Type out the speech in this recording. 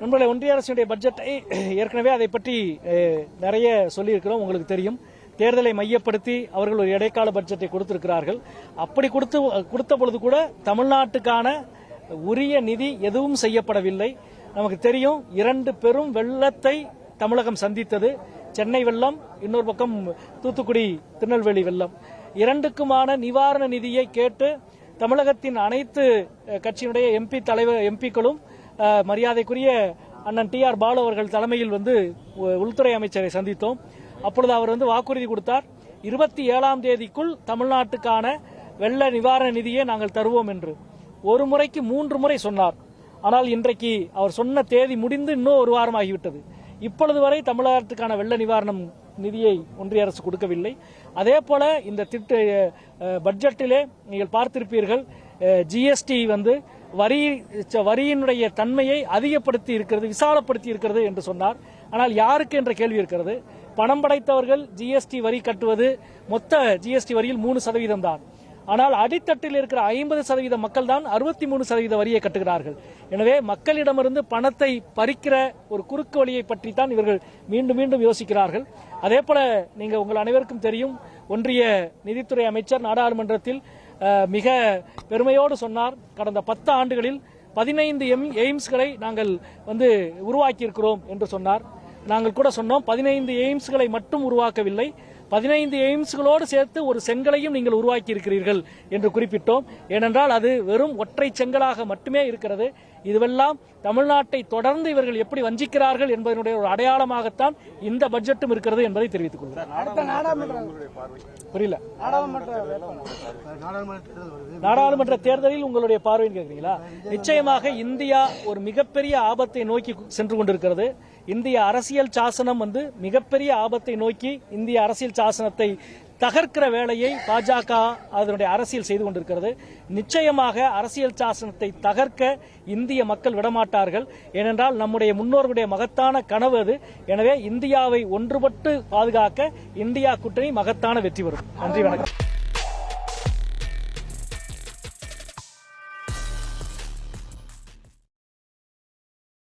நம்மளுடைய ஒன்றிய அரசுடைய பட்ஜெட்டை ஏற்கனவே அதை பற்றி நிறைய சொல்லியிருக்கிறோம். உங்களுக்கு தெரியும். தேர்தலை மையப்படுத்தி அவர்கள் ஒரு இடைக்கால பட்ஜெட்டை கொடுத்திருக்கிறார்கள். அப்படி கொடுத்து கொடுத்த பொழுது கூட தமிழ்நாட்டுக்கான உரிய நிதி எதுவும் செய்யப்படவில்லை. நமக்கு தெரியும் இரண்டு பெரும் வெள்ளத்தை தமிழகம் சந்தித்தது. சென்னை வெள்ளம் இன்னொரு பக்கம் தூத்துக்குடி திருநெல்வேலி வெள்ளம். இரண்டுக்குமான நிவாரண நிதியை கேட்டு தமிழகத்தின் அனைத்து கட்சியினுடைய எம்பி தலைவர் எம்பிக்களும் மரியாதைக்குரிய அண்ணன் டி ஆர் பாலு அவர்கள் தலைமையில் வந்து உள்துறை அமைச்சரை சந்தித்தோம். அப்பொழுது அவர் வந்து வாக்குறுதி கொடுத்தார். இருபத்தி ஏழாம் தேதிக்குள் தமிழ்நாட்டுக்கான வெள்ள நிவாரண நிதியை நாங்கள் தருவோம் என்று. ஒரு முறைக்கு மூன்று முறை சொன்னார். ஆனால் இன்றைக்கு அவர் சொன்ன தேதி முடிந்து இன்னும் ஒரு வாரம் ஆகிவிட்டது இப்பொழுது வரை தமிழகத்துக்கான வெள்ள நிவாரணம் நிதியை ஒன்றிய அரசு கொடுக்கவில்லை. அதே போல இந்த திட்ட பட்ஜெட்டிலே நீங்கள் பார்த்திருப்பீர்கள் ஜிஎஸ்டி வந்து வரி ச- வரியினுடைய தன்மையை அதிகப்படுத்தி இருக்கிறது விசாலப்படுத்தி இருக்கிறது என்று சொன்னார். ஆனால் யாருக்கு என்ற கேள்வி இருக்கிறது? பணம் படைத்தவர்கள் ஜிஎஸ்டி வரி கட்டுவது மொத்த ஜிஎஸ்டி வரியில் மூணு சதவீதம் தான். ஆனால் அடித்தட்டில் இருக்கிற ஐம்பது சதவீத மக்கள் தான் அறுபத்தி மூணு சதவீத வரியை கட்டுகிறார்கள். எனவே மக்களிடமிருந்து பணத்தை பறிக்கிற ஒரு குறுக்கு வழியை பற்றி தான் இவர்கள் மீண்டும் மீண்டும் யோசிக்கிறார்கள். அதே போல நீங்க உங்கள் அனைவருக்கும் தெரியும் ஒன்றிய நிதித்துறை அமைச்சர் நாடாளுமன்றத்தில் மிக பெருமையோடு சொன்னார். கடந்த பத்து ஆண்டுகளில் பதினைந்து எம் எய்ம்ஸ்களை நாங்கள் வந்து உருவாக்கியிருக்கிறோம் என்று சொன்னார். நாங்கள் கூட சொன்னோம் பதினைந்து எய்ம்ஸ்களை மட்டும் உருவாக்கவில்லை. பதினைந்து எய்ம்ஸ்களோடு சேர்த்து ஒரு செங்கலையும் நீங்கள் உருவாக்கி இருக்கிறீர்கள் என்று குறிப்பிட்டோம். ஏனென்றால் அது வெறும் ஒற்றை செங்கலாக மட்டுமே இருக்கிறது. இதுவெல்லாம் தமிழ்நாட்டை தொடர்ந்து இவர்கள் எப்படி வஞ்சிக்கிறார்கள் என்பதனுடைய ஒரு அடையாளமாகத்தான் இந்த பட்ஜெட்டும் இருக்கிறது என்பதை தெரிவித்துக் கொள்கிறேன். புரியல. நாடாளுமன்ற தேர்தலில் உங்களுடைய பார்வைன்னு கேட்கிறீங்களா நிச்சயமாக இந்தியா ஒரு மிகப்பெரிய ஆபத்தை நோக்கி சென்று கொண்டிருக்கிறது. இந்திய அரசியல் சாசனம் வந்து மிகப்பெரிய ஆபத்தை நோக்கி இந்திய அரசியல் சாசனத்தை தகர்க்கிற வேலையை பாஜக அதனுடைய அரசியல் செய்து கொண்டிருக்கிறது. நிச்சயமாக அரசியல் சாசனத்தை தகர்க்க இந்திய மக்கள் விடமாட்டார்கள். ஏனென்றால் நம்முடைய முன்னோர்களுடைய மகத்தான கனவு அது. எனவே இந்தியாவை ஒன்றுபட்டு பாதுகாக்க இந்தியா கூட்டணி மகத்தான வெற்றி பெறும். நன்றி வணக்கம்.